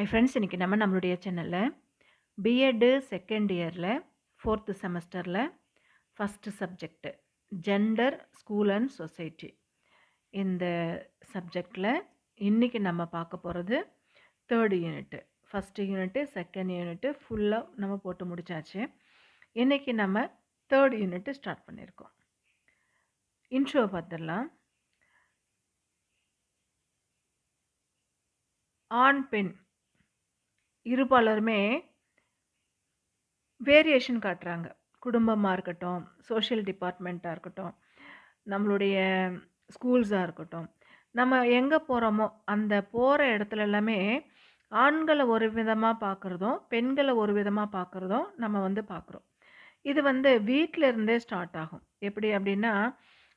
ஐ friends இன்றைக்கி நம்ம நம்மளுடைய சேனலில் பிஎட்டு செகண்ட் இயரில் ஃபோர்த்து செமஸ்டரில் first subject gender school and society இந்த சப்ஜெக்டில் இன்றைக்கி நம்ம பார்க்க போகிறது third unit first unit second unit ஃபுல்லாக நம்ம போட்டு முடிச்சாச்சு. இன்றைக்கி நம்ம தேர்ட் யூனிட்டு ஸ்டார்ட் பண்ணியிருக்கோம் இன்ட்ரோவை பார்த்துடலாம். ஆண் பெண் இருபாலருமே வேரியேஷன் காட்டுறாங்க. குடும்பமாக இருக்கட்டும் சோஷியல் டிபார்ட்மெண்ட்டாக இருக்கட்டும் நம்மளுடைய ஸ்கூல்ஸாக இருக்கட்டும். நம்ம எங்கே போகிறோமோ அந்த போகிற இடத்துல எல்லாமே ஆண்களை ஒரு விதமாக பார்க்குறதும் பெண்களை ஒரு விதமாக பார்க்குறதும் நம்ம வந்து பார்க்குறோம் இது வந்து வீட்டிலருந்தே ஸ்டார்ட் ஆகும். எப்படி அப்படின்னா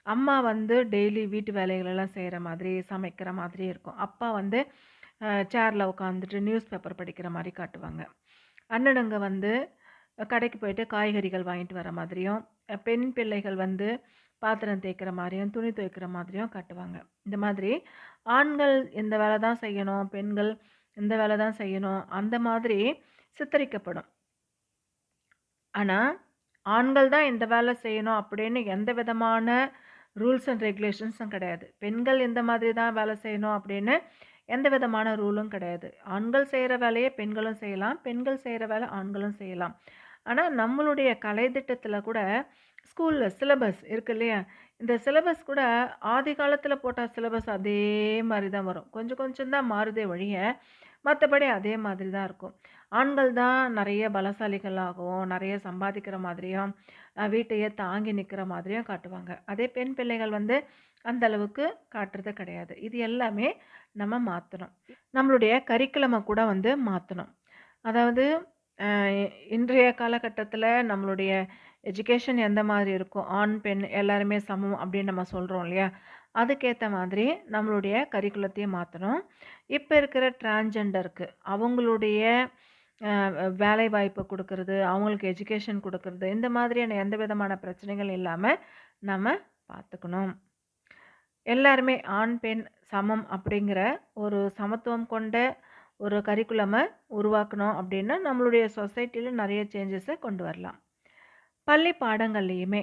அம்மா வந்து டெய்லி வீட்டு வேலைகளெல்லாம் செய்கிற மாதிரி சமைக்கிற மாதிரி இருக்கும். அப்பா வந்து சேரில் உட்காந்துட்டு நியூஸ் பேப்பர் படிக்கிற மாதிரி காட்டுவாங்க. அண்ணனுங்க வந்து கடைக்கு போயிட்டு காய்கறிகள் வாங்கிட்டு வர மாதிரியும் பெண் பிள்ளைகள் வந்து பாத்திரம் தேய்க்கிற மாதிரியும் துணி துவைக்கிற மாதிரியும் காட்டுவாங்க. இந்த மாதிரி ஆண்கள் இந்த வேலை தான் செய்யணும் பெண்கள் இந்த வேலை தான் செய்யணும் அந்த மாதிரி சித்தரிக்கப்படும். ஆனால் ஆண்கள் தான் இந்த வேலை செய்யணும் அப்படின்னு எந்த விதமான ரூல்ஸ் அண்ட் ரெகுலேஷன்ஸும் கிடையாது. பெண்கள் இந்த மாதிரி தான் வேலை செய்யணும் அப்படின்னு எந்த விதமான ரூலும் கிடையாது. ஆண்கள் செய்கிற வேலையை பெண்களும் செய்யலாம். பெண்கள் செய்கிற வேலை ஆண்களும் செய்யலாம். ஆனால் நம்மளுடைய கலை திட்டத்தில் கூட ஸ்கூலில் சிலபஸ் இருக்கு இல்லையா? இந்த சிலபஸ் கூட ஆதி காலத்தில் போட்ட சிலபஸ் அதே மாதிரி தான் வரும். கொஞ்சம் கொஞ்சம் தான் மாறுதே வழிய மற்றபடி அதே மாதிரி தான் இருக்கும். ஆண்கள் தான் நிறைய பலசாலிகளாகவும் நிறைய சம்பாதிக்கிற மாதிரியும் வீட்டையே தாங்கி நிற்கிற மாதிரியும் காட்டுவாங்க. அதே பெண் பிள்ளைகள் வந்து அந்த அளவுக்கு காட்டுறது கிடையாது. இது எல்லாமே நம்ம மாற்றணும் நம்மளுடைய கரிக்குலமை கூட வந்து மாற்றணும் அதாவது இன்றைய காலகட்டத்தில் நம்மளுடைய எஜுகேஷன் எந்த மாதிரி இருக்கும்? ஆண் பெண் எல்லாருமே சமம் அப்படின்னு நம்ம சொல்கிறோம் இல்லையா? அதுக்கேற்ற மாதிரி நம்மளுடைய கரிக்குலத்தையும் மாற்றணும் இப்போ இருக்கிற டிரான்ஜெண்டருக்கு அவங்களுடைய வேலை வாய்ப்பு கொடுக்கறது அவங்களுக்கு எஜுகேஷன் கொடுக்கறது இந்த மாதிரியான எந்த விதமான பிரச்சனைகள் இல்லாமல் நம்ம பார்த்துக்கணும் எல்லாருமே ஆண் பெண் சமம் அப்படிங்கிற ஒரு சமத்துவம் கொண்ட ஒரு கரிக்குலமை உருவாக்கணும் அப்படின்னா நம்மளுடைய சொசைட்டியில் நிறைய சேஞ்சஸை கொண்டு வரலாம். பள்ளி பாடங்கள்லேயுமே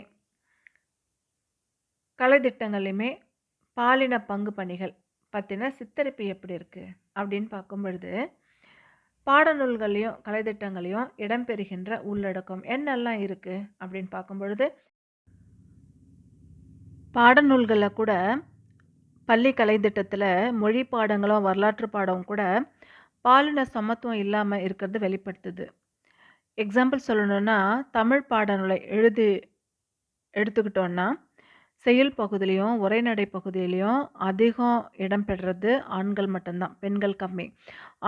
கலைத்திட்டங்கள்லையுமே பாலின பங்கு பணிகள் பற்றின சித்தரிப்பு எப்படி இருக்குது அப்படின்னு பார்க்கும் பொழுது பாடநூல்களையும் கலைத்திட்டங்களையும் இடம்பெறுகின்ற உள்ளடக்கம் என்னெல்லாம் இருக்குது அப்படின்னு பார்க்கும் பொழுது பாடநூல்களில் கூட பள்ளி கலைத்திட்டத்தில் மொழி பாடங்களும் வரலாற்று பாடம் கூட பாலின சமத்துவம் இல்லாமல் இருக்கிறது வெளிப்படுத்துது. எக்ஸாம்பிள் சொல்லணுன்னா தமிழ் பாடநூலை எழுதி எடுத்துக்கிட்டோன்னா செயல் பகுதியிலையும் உரைநடை பகுதியிலையும் அதிகம் இடம்பெறுறது ஆண்கள் மட்டும்தான் பெண்கள் கம்மி.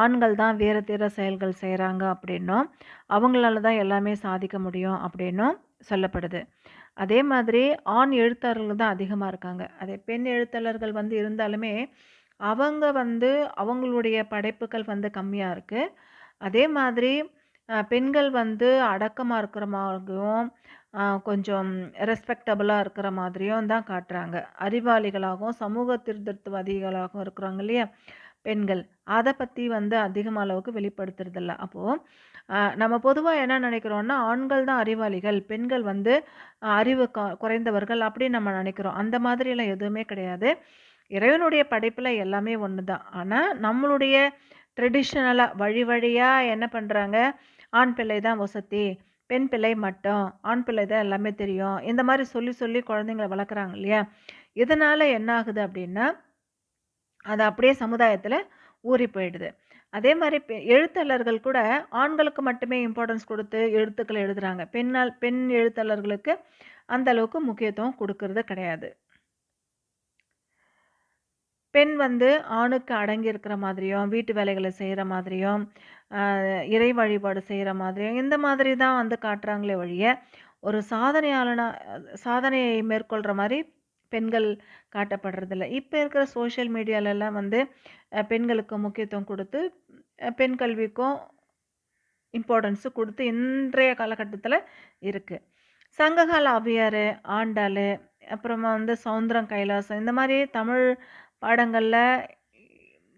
ஆண்கள் தான் வேறு தீர செயல்கள் செய்கிறாங்க அப்படின்னும் அவங்களால தான் எல்லாமே சாதிக்க முடியும் அப்படின்னும் சொல்லப்படுது. அதே மாதிரி ஆண் எழுத்தாளர்கள் தான் அதிகமாக இருக்காங்க. அதே பெண் எழுத்தாளர்கள் வந்து இருந்தாலுமே அவங்க வந்து அவங்களுடைய படைப்புகள் வந்து கம்மியாக இருக்குது அதே மாதிரி பெண்கள் வந்து அடக்கமாக இருக்கிற மாதிரியும் கொஞ்சம் ரெஸ்பெக்டபுளாக இருக்கிற மாதிரியும் தான் காட்டுறாங்க. அறிவாளிகளாகவும் சமூக திருத்தத்துவதிகளாகவும் இருக்கிறாங்க இல்லையா? பெண்கள். அதை பற்றி வந்து அதிகம் அளவுக்கு வெளிப்படுத்துறதில்ல. அப்போது நம்ம பொதுவாக என்ன நினைக்கிறோன்னா ஆண்கள் தான் அறிவாளிகள். பெண்கள் வந்து அறிவு குறைந்தவர்கள் அப்படின்னு நம்ம நினைக்கிறோம். அந்த மாதிரிலாம் எதுவுமே கிடையாது. இறைவனுடைய படைப்பில் எல்லாமே ஒன்று தான். ஆனால் நம்மளுடைய ட்ரெடிஷ்னலாக வழி வழியாக என்ன பண்ணுறாங்க ஆண் பிள்ளை தான் வசதி பெண் பிள்ளை மட்டும். ஆண் பிள்ளை தான் எல்லாமே தெரியும். இந்த மாதிரி சொல்லி சொல்லி குழந்தைங்கள வளர்க்குறாங்க இல்லையா? இதனால் என்ன ஆகுது அப்படின்னா அது அப்படியே சமுதாயத்தில் ஊறி போயிடுது. அதே மாதிரி பெ எழுத்தாளர்கள் கூட ஆண்களுக்கு மட்டுமே இம்பார்ட்டன்ஸ் கொடுத்து எழுத்துக்களை எழுதுகிறாங்க பெண்ணால் பெண் எழுத்தாளர்களுக்கு அந்த அளவுக்கு முக்கியத்துவம் கொடுக்கறது கிடையாது. பெண் வந்து ஆணுக்கு அடங்கி இருக்கிற மாதிரியும் வீட்டு வேலைகளை செய்கிற மாதிரியும் இறை வழிபாடு செய்கிற மாதிரியும் இந்த மாதிரி தான் வந்து காட்டுறாங்களே வழிய ஒரு சாதனையாளனா சாதனையை மேற்கொள்கிற மாதிரி பெண்கள் காட்டப்படுறதில்ல இப்போ இருக்கிற சோஷியல் மீடியாலெல்லாம் வந்து பெண்களுக்கு முக்கியத்துவம் கொடுத்து பெண் கல்விக்கும் இம்பார்ட்டன்ஸு கொடுத்து இன்றைய காலகட்டத்தில் இருக்குது சங்ககால அவ்வியார் ஆண்டாள் அப்புறமா வந்து சவுந்தரம் கைலாசம் இந்த மாதிரி தமிழ் பாடங்களில்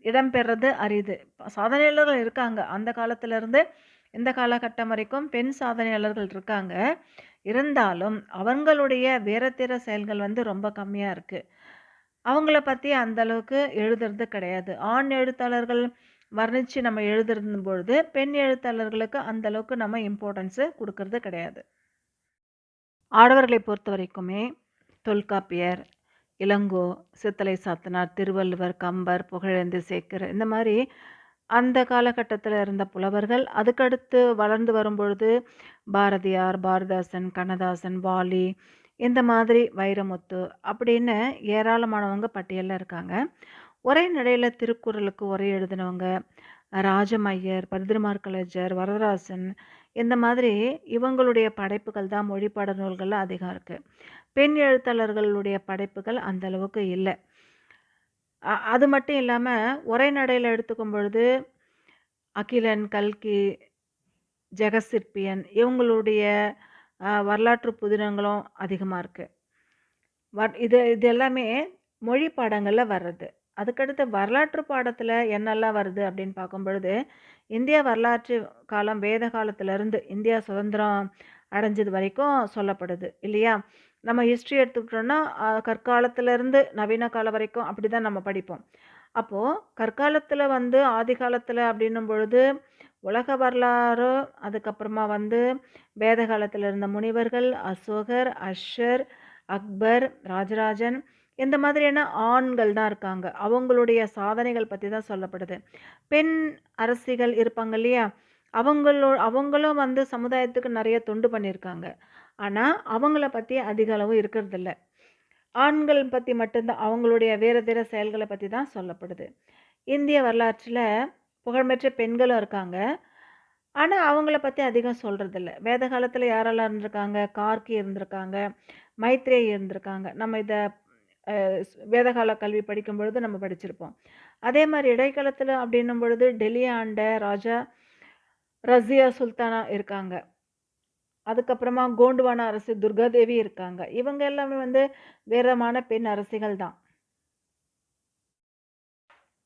இடம்பெறது அரிது. சாதனையாளர்கள் இருக்காங்க. அந்த காலத்திலேருந்து இந்த காலகட்டம் வரைக்கும் பெண் சாதனையாளர்கள் இருக்காங்க. இருந்தாலும் அவங்களுடைய வீரதீர செயல்கள் வந்து ரொம்ப கம்மியாக இருக்குது அவங்கள பற்றி அந்த அளவுக்கு எழுதுறது கிடையாது. ஆண் எழுத்தாளர்கள் வர்ணித்து நம்ம எழுதுறதும் பொழுது, பெண் எழுத்தாளர்களுக்கு அந்தளவுக்கு நம்ம இம்பார்ட்டன்ஸு கொடுக்கறது கிடையாது. ஆடவர்களை பொறுத்த வரைக்குமே தொல்காப்பியர், இளங்கோ, சித்தலை சாத்தனார், திருவள்ளுவர், கம்பர், புகழேந்து சேக்கர் இந்த மாதிரி அந்த காலகட்டத்தில் இருந்த புலவர்கள், அதுக்கடுத்து வளர்ந்து வரும்பொழுது பாரதியார், பாரதாசன் கண்ணதாசன், வாலி இந்த மாதிரி வைரமுத்து அப்படின்னு ஏராளமானவங்க பட்டியலில் இருக்காங்க. ஒரே நடையில் திருக்குறளுக்கு உரை எழுதினவங்க, ராஜமையர், பரிதிமாற்கலைஞர், வரதராசன் இந்த மாதிரி இவங்களுடைய படைப்புகள் தான் மொழிப்பாட நூல்களில் அதிகம் இருக்குது பெண் எழுத்தாளர்களுடைய படைப்புகள் அந்த அளவுக்கு அது மட்டும் இல்லாமல் ஒரே நடையில் எடுத்துக்கும் பொழுது, அகிலன், கல்கி, ஜெகசிற்பியன் இவங்களுடைய வரலாற்று புதினங்களும் அதிகமாக இருக்குது வட் இது இது எல்லாமே மொழி பாடங்களில் வர்றது. அதுக்கடுத்து வரலாற்று பாடத்தில் என்னெல்லாம் வருது அப்படின்னு பார்க்கும் பொழுது, இந்திய வரலாற்று காலம் வேத காலத்திலேருந்து இந்தியா சுதந்திரம் அடைஞ்சது வரைக்கும் சொல்லப்படுது இல்லையா? நம்ம ஹிஸ்ட்ரி எடுத்துக்கிட்டோம்னா, கற்காலத்திலேருந்து நவீன காலம் வரைக்கும் அப்படிதான் நம்ம படிப்போம். அப்போது கற்காலத்தில் வந்து ஆதி காலத்தில் அப்படின்னும் பொழுது, உலக வரலாறு, அதுக்கப்புறமா வந்து வேத காலத்தில் இருந்த முனிவர்கள், அசோகர், அஷர் அக்பர், ராஜராஜன் இந்த மாதிரியான ஆண்கள் தான் இருக்காங்க. அவங்களுடைய சாதனைகள் பற்றி தான் சொல்லப்படுது. பெண் அரசிகள் இருப்பாங்க இல்லையா? அவங்களோ அவங்களும் வந்து சமுதாயத்துக்கு நிறைய தொண்டு பண்ணியிருக்காங்க. ஆனால் அவங்கள பற்றி அதிக அளவு இருக்கிறதில்ல. ஆண்கள் பற்றி மட்டும்தான் அவங்களுடைய வேறு வீரதீர செயல்களை பற்றி தான் சொல்லப்படுது. இந்திய வரலாற்றில் புகழ்பெற்ற பெண்களும் இருக்காங்க. ஆனால் அவங்கள பற்றி அதிகம் சொல்கிறதில்ல வேத காலத்தில் யாரெல்லாம் இருந்திருக்காங்க? கார்கி இருந்திருக்காங்க, மைத்ரேயி இருந்திருக்காங்க. நம்ம இதை வேதகால கல்வி படிக்கும் பொழுது நம்ம படிச்சிருப்போம். அதே மாதிரி இடைக்காலத்தில் அப்படின்னும் பொழுது டெல்லி ஆண்ட ராஜா ரஸியா சுல்தானா இருக்காங்க. அதுக்கப்புறமா கோண்டுவான அரசி துர்காதேவி இருக்காங்க. இவங்க எல்லாமே வந்து வீரமான பெண் அரசிகள் தான்.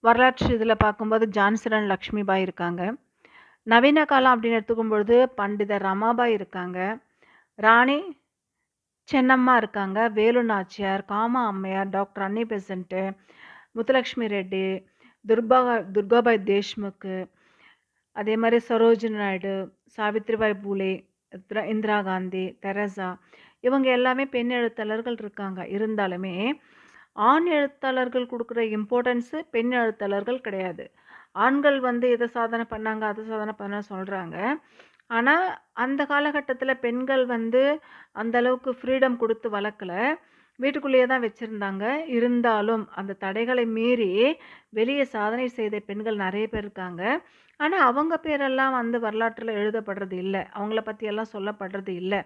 வரலாற்று இதில் பார்க்கும்போது ஜான்சரன் லக்ஷ்மிபாய் இருக்காங்க. நவீன காலம் அப்படின்னு எடுத்துக்கும் பொழுது பண்டிதர் ரமாபாய் இருக்காங்க. ராணி சென்னம்மா இருக்காங்க. Velu Nachiyar, Cama Ammaiyar, doctor Annie Besant, Muthulakshmi Reddy, துர்பா Durgabai Deshmukh, அதே மாதிரி சரோஜினி நாயுடு, சாவித்ரிபாய் பூலே, இந்திரா இந்திரா காந்தி, தெரசா இவங்க எல்லாமே பெண் எழுத்தாளர்கள் இருக்காங்க. இருந்தாலுமே, ஆண் எழுத்தாளர்கள் கொடுக்குற இம்பார்ட்டன்ஸு பெண் எழுத்தாளர்கள் கிடையாது. ஆண்கள் வந்து இதை சாதனை பண்ணாங்க, அதை சாதனை பண்ண சொல்கிறாங்க ஆனால் அந்த காலகட்டத்தில் பெண்கள் வந்து அந்தளவுக்கு ஃப்ரீடம் கொடுத்து வளர்க்கல. வீட்டுக்குள்ளேயே தான் வச்சுருந்தாங்க. இருந்தாலும் அந்த தடைகளை மீறி வெளியே சாதனை செய்த பெண்கள் நிறைய பேர் இருக்காங்க. ஆனால் அவங்க பேரெல்லாம் வந்து வரலாற்றில் எழுதப்படுறது இல்லை. அவங்கள பற்றியெல்லாம் சொல்லப்படுறது இல்லை.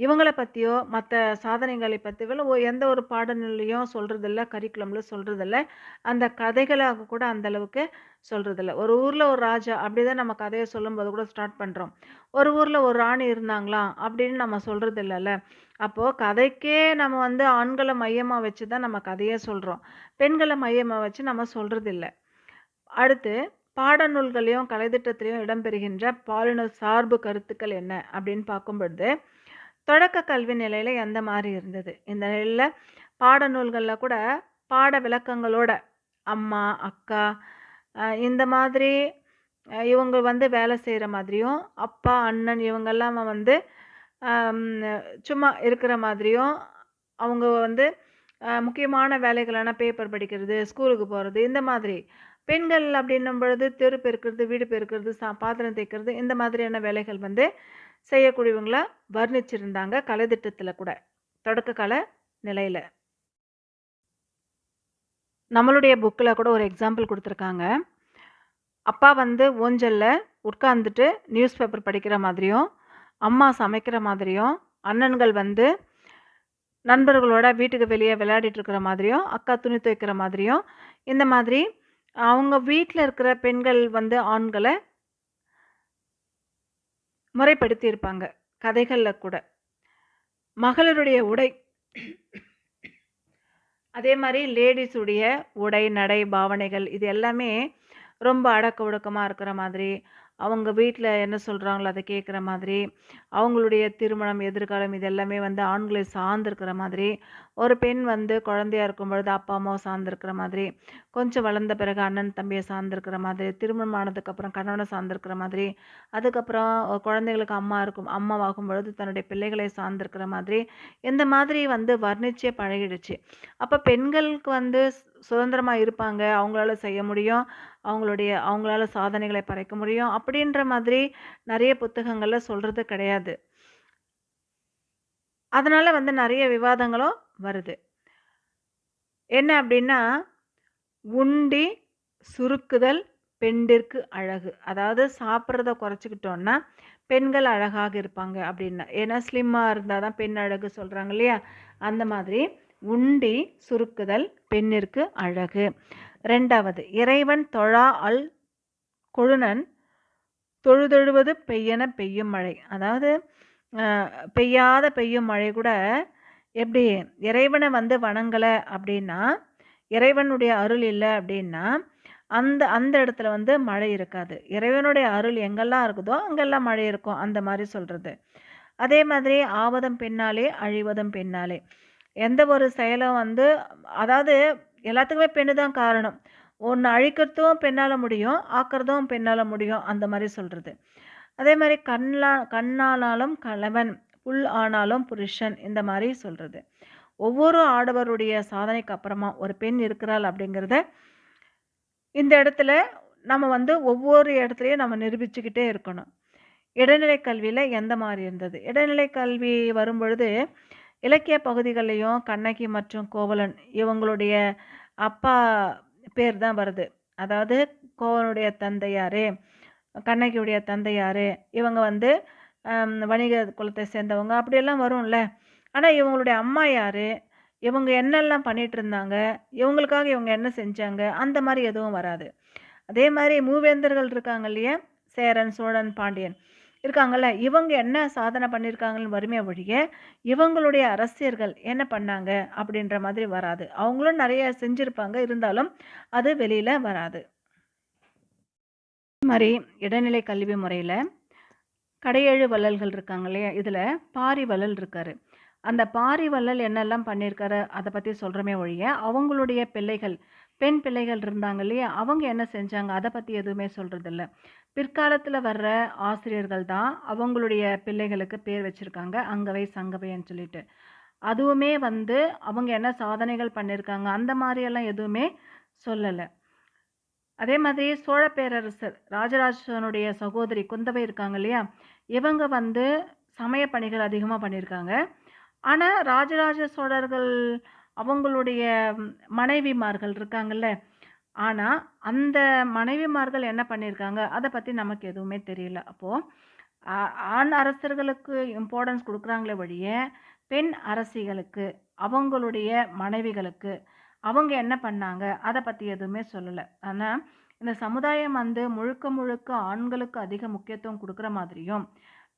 இவங்களை பற்றியோ மற்ற சாதனைகளை பற்றியோ எந்த ஒரு பாடநூலையும் சொல்கிறதில்ல கரிக்குலம்ல சொல்கிறதில்ல அந்த கதைகளாக கூட அந்தளவுக்கு சொல்கிறதில்ல ஒரு ஊரில் ஒரு ராஜா அப்படி தான் நம்ம கதையை சொல்லும்போது கூட ஸ்டார்ட் பண்ணுறோம் ஒரு ஊரில் ஒரு ராணி இருந்தாங்களா அப்படின்னு நம்ம சொல்கிறதில்லல்ல அப்போது கதைக்கே நம்ம வந்து ஆண்களை மையமாக வச்சு தான் நம்ம கதையே சொல்கிறோம் பெண்களை மையமாக வச்சு நம்ம சொல்கிறதில்ல அடுத்து பாடநூல்களையும், கலைத்திட்டத்திலையும் இடம்பெறுகின்ற பாலின சார்பு கருத்துக்கள் என்ன அப்படின்னு பார்க்கும் பொழுது, தொடக்க கல்வி நிலையில் எந்த மாதிரி இருந்தது? இந்த நிலையில் பாடநூல்களில் கூட பாட விளக்கங்களோட அம்மா, அக்கா இந்த மாதிரி இவங்க வந்து வேலை செய்கிற மாதிரியும், அப்பா, அண்ணன் இவங்கெல்லாம் வந்து சும்மா இருக்கிற மாதிரியும், அவங்க வந்து முக்கியமான வேலைகளான பேப்பர் படிக்கிறது, ஸ்கூலுக்கு போகிறது இந்த மாதிரி. பெண்கள் அப்படின்னும் பொழுது தெரு பெருக்கிறது வீடு பெருக்குறது, சா பாத்திரம் தேய்க்கிறது இந்த மாதிரியான வேலைகள் வந்து செய்யக்கூடியவங்களா வர்ணிச்சிருந்தாங்க கலைத்திட்டத்தில கூட. தொடக்க கால நிலையில் நம்மளுடைய புக்கில் கூட ஒரு எக்ஸாம்பிள் கொடுத்துருக்காங்க அப்பா வந்து ஊஞ்சலில் உட்கார்ந்துட்டு நியூஸ் பேப்பர் படிக்கிற மாதிரியும், அம்மா சமைக்கிற மாதிரியும், அண்ணன்கள் வந்து நண்பர்களோட வீட்டுக்கு வெளியே விளையாடிட்டு இருக்கிற மாதிரியும், அக்கா துணி துவைக்கிற மாதிரியும், இந்த மாதிரி அவங்க வீட்டில் இருக்கிற பெண்கள் வந்து ஆண்களை முறைப்படுத்தியிருப்பாங்க. கதைகளில் கூட. மகளிருடைய உடை அதே மாதிரி லேடிஸுடைய உடை, நடை, பாவனைகள் இது எல்லாமே ரொம்ப அடக்க ஒடுக்கமாக இருக்கிற மாதிரி, அவங்க வீட்டில் என்ன சொல்கிறாங்களோ அதை கேட்குற மாதிரி, அவங்களுடைய திருமணம், எதிர்காலம் இது எல்லாமே வந்து ஆண்களை சார்ந்திருக்கிற மாதிரி, ஒரு பெண் வந்து குழந்தையா இருக்கும்பொழுது அப்பா, அம்மாவை சார்ந்திருக்கிற மாதிரி, கொஞ்சம் வளர்ந்த பிறகு அண்ணன், தம்பியை சார்ந்திருக்கிற மாதிரி, திருமணம் ஆனதுக்கப்புறம் கணவனை சார்ந்திருக்கிற மாதிரி, அதுக்கப்புறம் குழந்தைகளுக்கு அம்மா இருக்கும் அம்மாவாகும் பொழுது தன்னுடைய பிள்ளைகளை சார்ந்திருக்கிற மாதிரி, இந்த மாதிரி வந்து வர்ணிச்சே பழகிடுச்சு. அப்போ பெண்களுக்கு வந்து சுதந்திரமாக இருப்பாங்க. அவங்களால செய்ய முடியும். அவங்களுடைய அவங்களால சாதனைகளை பறைக்க முடியும். அப்படின்ற மாதிரி நிறைய புத்தகங்களில் சொல்கிறது கிடையாது. அதனால் வந்து நிறைய விவாதங்களும் வருது. என்ன அப்படின்னா, "உண்டி சுருக்குதல் பெண்டிற்கு அழகு." அதாவது சாப்பிட்றத குறைச்சிக்கிட்டோன்னா பெண்கள் அழகாக இருப்பாங்க அப்படின்னா ஏன்னா ஸ்லிம்மாக இருந்தால் தான் பெண் அழகு சொல்கிறாங்க இல்லையா? அந்த மாதிரி "உண்டி சுருக்குதல் பெண்ணிற்கு அழகு." ரெண்டாவது "இறைவன் தொழா அல் கொழுனன் தொழுதொழுவது பெய்யன பெய்யும் மழை." அதாவது பெய்யாத பெய்யும் மழை கூட எப்படி இறைவனை வந்து வணங்கலை அப்படின்னா, இறைவனுடைய அருள் இல்லை அப்படின்னா, அந்த அந்த இடத்துல வந்து மழை இருக்காது. இறைவனுடைய அருள் எங்கெல்லாம் இருக்குதோ, அங்கெல்லாம் மழை இருக்கும். அந்த மாதிரி சொல்கிறது அதே மாதிரி ஆவதம் பின்னாலே அழிவதும் பின்னாலே எந்த ஒரு செயலும் வந்து அதாவது எல்லாத்துக்குமே பெண்ணு தான் காரணம். ஒன்று அழிக்கிறதும் பெண்ணால் முடியும், ஆக்கிறதும் பெண்ணால் முடியும். அந்த மாதிரி சொல்கிறது அதே மாதிரி கண்ணா கண்ணானாலும் கணவன், புல் ஆனாலும் புருஷன்." இந்த மாதிரி சொல்கிறது ஒவ்வொரு ஆடவருடைய சாதனைக்கு அப்புறமா ஒரு பெண் இருக்கிறாள் அப்படிங்கிறத, இந்த இடத்துல நம்ம வந்து ஒவ்வொரு இடத்துலையும் நம்ம நிரூபிச்சுக்கிட்டே இருக்கணும். இடைநிலை கல்வியில் எந்த மாதிரி இருந்தது? இடைநிலை கல்வி வரும்பொழுது, இலக்கிய பகுதிகள்லேயும் கண்ணகி மற்றும் கோவலன் இவங்களுடைய அப்பா பேர் தான் வருது. அதாவது கோவலனுடைய தந்தையார் கண்ணகியுடைய தந்தையார் இவங்க வந்து வணிக குலத்தை சேர்ந்தவங்க அப்படியெல்லாம் வரும்ல. ஆனால் இவங்களுடைய அம்மா யார் இவங்க என்னெல்லாம் பண்ணிட்டுருந்தாங்க? இவங்களுக்காக இவங்க என்ன செஞ்சாங்க? அந்த மாதிரி எதுவும் வராது. அதே மாதிரி மூவேந்தர்கள் இருக்காங்க இல்லையா? சேரன், சோழன், பாண்டியன் இருக்காங்கல்ல. இவங்க என்ன சாதனை பண்ணியிருக்காங்கன்னு வருமே ஒழிய, இவங்களுடைய அரசியர்கள் என்ன பண்ணாங்க? அப்படின்ற மாதிரி வராது. அவங்களும் நிறைய செஞ்சுருப்பாங்க இருந்தாலும் அது வெளியில் வராது. மாதிரி இடைநிலை கல்வி முறையில் கடையேழு வள்ளல்கள் இருக்காங்க இல்லையா? இதில் பாரி வள்ளல் இருக்காரு. அந்த பாரி வள்ளல் என்னெல்லாம் பண்ணியிருக்காரு? அதை பற்றி சொல்கிறோமே ஒழிய, அவங்களுடைய பிள்ளைகள், பெண் பிள்ளைகள் இருந்தாங்க இல்லையா? அவங்க என்ன செஞ்சாங்க? அதை பற்றி எதுவுமே சொல்கிறதில்ல பிற்காலத்தில் வர்ற ஆசிரியர்கள் தான் அவங்களுடைய பிள்ளைகளுக்கு பேர் வச்சிருக்காங்க. அங்கவை, சங்கவைன்னு சொல்லிட்டு. அதுவுமே வந்து அவங்க என்ன சாதனைகள் பண்ணியிருக்காங்க? அந்த மாதிரியெல்லாம் எதுவுமே சொல்லலை அதே மாதிரி சோழ பேரரசர் ராஜராஜனுடைய சகோதரி குந்தவை இருக்காங்க இல்லையா? இவங்க வந்து சமய பணிகள் அதிகமாக பண்ணியிருக்காங்க. ஆனால் ராஜராஜ சோழர்கள் அவங்களுடைய மனைவிமார்கள் இருக்காங்கல்ல. ஆனால் அந்த மனைவிமார்கள் என்ன பண்ணியிருக்காங்க? அதை பற்றி நமக்கு எதுவுமே தெரியல. அப்போது ஆண் அரசர்களுக்கு இம்பார்ட்டன்ஸ் கொடுக்குறாங்களே வழிய பெண் அரசிகளுக்கு, அவங்களுடைய மனைவிகளுக்கு, அவங்க என்ன பண்ணாங்க? அதை பற்றி எதுவுமே சொல்லலை ஆனால் இந்த சமுதாயம் வந்து முழுக்க முழுக்க ஆண்களுக்கு அதிக முக்கியத்துவம் கொடுக்குற மாதிரியும்,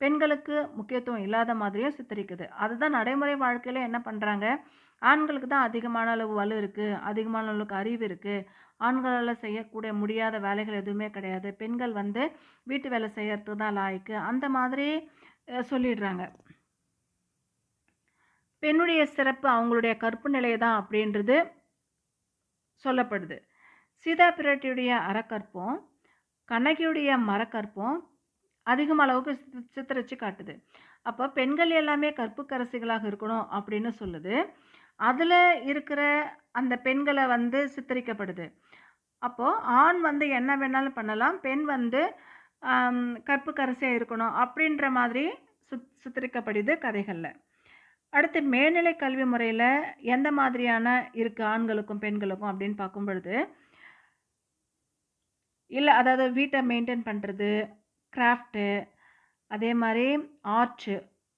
பெண்களுக்கு முக்கியத்துவம் இல்லாத மாதிரியும் சித்தரிக்குது. அதுதான் நடைமுறை வாழ்க்கையில என்ன பண்ணுறாங்க ஆண்களுக்கு தான் அதிகமான அளவு வலு இருக்குது அதிகமான அளவுக்கு அறிவு இருக்குது ஆண்களால் செய்யக்கூடிய முடியாத வேலைகள் எதுவுமே கிடையாது. பெண்கள் வந்து வீட்டு வேலை செய்யறதுக்கு தான் லாய்க்கு அந்த மாதிரி சொல்லிடுறாங்க. பெண்ணுடைய சிறப்பு அவங்களுடைய கற்பு நிலை தான் அப்படின்றது சொல்லப்படுது. சீதா பிராட்டியுடைய அறக்கற்பம் கண்ணகியுடைய மரக்கற்பம் அதிகம் அளவுக்கு சித்தரித்து காட்டுது. அப்போ பெண்கள் எல்லாமே கற்புக்கரசிகளாக இருக்கணும் அப்படின்னு சொல்லுது. அதில் இருக்கிற அந்த பெண்களை வந்து சித்தரிக்கப்படுது. அப்போது ஆண் வந்து என்ன வேணாலும் பண்ணலாம். பெண் வந்து கற்புக்கரசியாக இருக்கணும் அப்படின்ற மாதிரி சுத் சித்தரிக்கப்படுது கதைகளில் அடுத்து மேல்நிலை கல்வி முறையில் எந்த மாதிரியான இருக்குது ஆண்களுக்கும், பெண்களுக்கும் அப்படின்னு பார்க்கும் பொழுது இல்லை அதாவது வீட்டை மெயின்டெயின் பண்ணுறது கிராஃப்ட்டு, அதே மாதிரி ஆர்ட்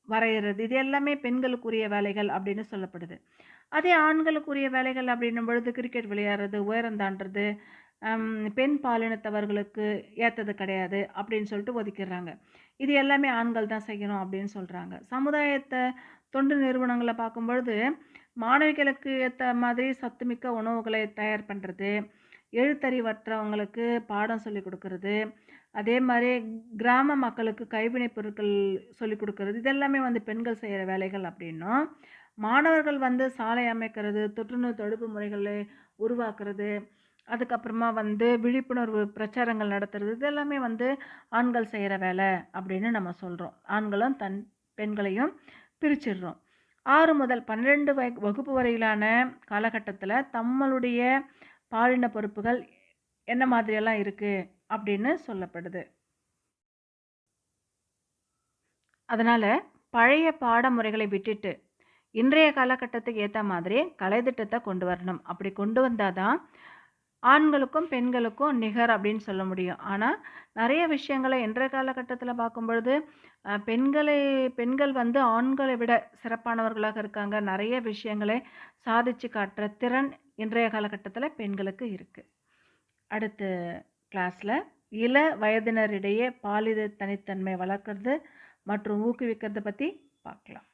வரைகிறது இது எல்லாமே பெண்களுக்குரிய வேலைகள் அப்படின்னு சொல்லப்படுது. அதே ஆண்களுக்குரிய வேலைகள் அப்படின்னும் பொழுது கிரிக்கெட் விளையாடுறது, உயரம் தாண்டுறது, பெண் பாலினத்தவர்களுக்கு ஏற்றது கிடையாது அப்படின்னு சொல்லிட்டு ஒதுக்கிடுறாங்க. இது எல்லாமே ஆண்கள் தான் செய்யணும் அப்படின்னு சொல்கிறாங்க சமுதாயத்தை தொண்டு நிறுவனங்களை பார்க்கும்பொழுது, மாணவிகளுக்கு ஏற்ற மாதிரி சத்துமிக்க உணவுகளை தயார் பண்ணுறது எழுத்தறிவற்றவங்களுக்கு பாடம் சொல்லிக் கொடுக்கறது அதே மாதிரி கிராம மக்களுக்கு கைவினைப் பொருட்கள் சொல்லிக் கொடுக்கறது. இதெல்லாமே வந்து பெண்கள் செய்கிற வேலைகள் அப்படின்னும், மாணவர்கள் வந்து சாலை அமைக்கிறது, தொற்றுநோய் தடுப்பு முறைகளை உருவாக்குறது, அதுக்கப்புறமா வந்து விழிப்புணர்வு பிரச்சாரங்கள் நடத்துறது, இதெல்லாமே வந்து ஆண்கள் செய்கிற வேலை அப்படின்னு நம்ம சொல்கிறோம் ஆண்களும் தன் பெண்களையும் பிரிச்சிடுறோம். ஆறு முதல் 12 வய வகுப்பு வரையிலான காலகட்டத்தில் தம்மளுடைய பாலின பொறுப்புகள் என்ன மாதிரியெல்லாம் இருக்குது அப்படின்னு சொல்லப்படுது. அதனால் பழைய பாடமுறைகளை விட்டுட்டு, இன்றைய காலகட்டத்துக்கு ஏற்ற மாதிரி கலைத்திட்டத்த கொண்டு வரணும். அப்படி கொண்டு வந்தால் தான் ஆண்களுக்கும், பெண்களுக்கும் நிகர் அப்படின்னு சொல்ல முடியும். ஆனால் நிறைய விஷயங்களை இன்றைய காலகட்டத்தில் பார்க்கும்பொழுது, பெண்களை பெண்கள் வந்து ஆண்களை விட சிறப்பானவர்களாக இருக்காங்க. நிறைய விஷயங்களை சாதிச்சு காட்டுற திறன் இன்றைய காலகட்டத்தில் பெண்களுக்கு இருக்குது அடுத்து கிளாஸில் இள வயதினரிடையே பாலித தனித்தன்மை வளர்க்குறது மற்றும் ஊக்குவிக்கிறத பற்றி பார்க்கலாம்.